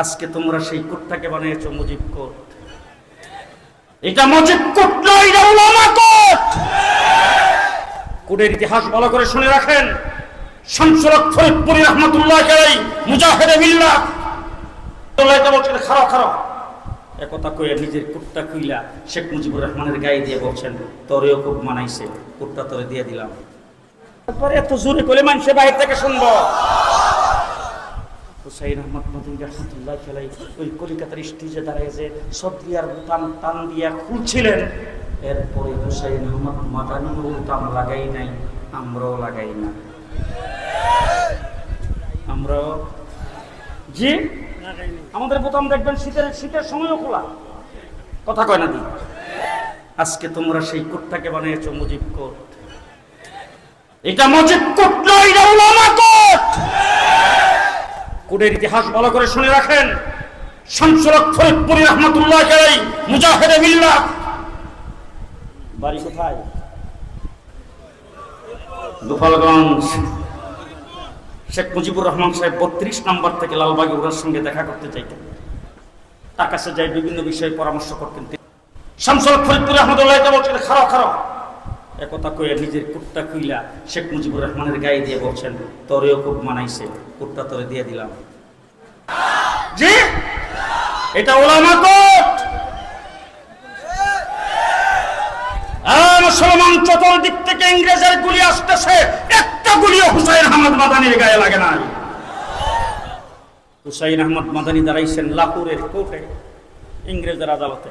আজকে তোমরা সেই কোটটাকে বানিয়েছ মুজিব কোট। এটা মুজিব কোট নয়, এটা উলামা কোট। কোটের ইতিহাস ভালো করে শুনে রাখেন। শামসুরক ফরিদপুরি রহমতুল্লাহ কেরাই মুজাহিদে মিল্লাহ। তোলাইতে বলছেন খারাপ খারাপ একথা কইয়া নিজের কুটটা খুইলা শেখ মুজিবুর রহমানের গায়ে দিয়ে বলছেন, তোরেও খুব মানাইছে, কুটটা তোরে দিয়ে দিলাম। তারপরে এত জোরে করে মানুষের বাইরে থেকে শুনব। হুসাইন আহমদ মদিন রহমতুল্লাহ খেলাই ওই কলিকাতার স্টেজে দাঁড়িয়ে যে সদ্রিয়ার বোতাম টান দিয়া খুলছিলেন এরপরে হুসাইন আহমদ মাদানি বোতাম লাগাই নাই, আমরাও লাগাই না। আমরাও জি? আমাদের বোতাম দেখবেন, শীতের শীতের সময়ও খোলা। কথা কয় না দি? আজকে তোমরা সেই কোটটাকে বানিয়েছো, মুজিব কোট। এটা মজিব কোট নয় এটা উলামা কোট! কোটের ইতিহাস ভালো করে শুনে রাখেন। বাড়ি কোথায়? মুজিবুর রহমান সাহেব বত্রিশ নম্বর থেকে সঙ্গে দেখা করতে চাইতেন। তার কাছে যাই বিভিন্ন বিষয়ে পরামর্শ করতেন তিনি। শামসুল ফরিদপুর রহমতুল্লাহ বলছেন খারাপ খারাপ একথা কইয়া নিজের কুটটা খুইলা শেখ মুজিবুর রহমানের গায়ে দিয়ে বলছেন, তোরেও খুব মানাইছে, কুটটা তোরে দিয়ে দিলাম। জি? এটা ওলামা কোট! মুসলমান চতুর্দিক থেকে ইংরেজের গুলি আসতেছে, একটা গুলিও হুসাইন আহমদ মাদানির গায়ে লাগে না হুসাইন আহমদ মাদানি দাঁড়াইছেন লাহোরের কোর্টে, ইংরেজের আদালতে।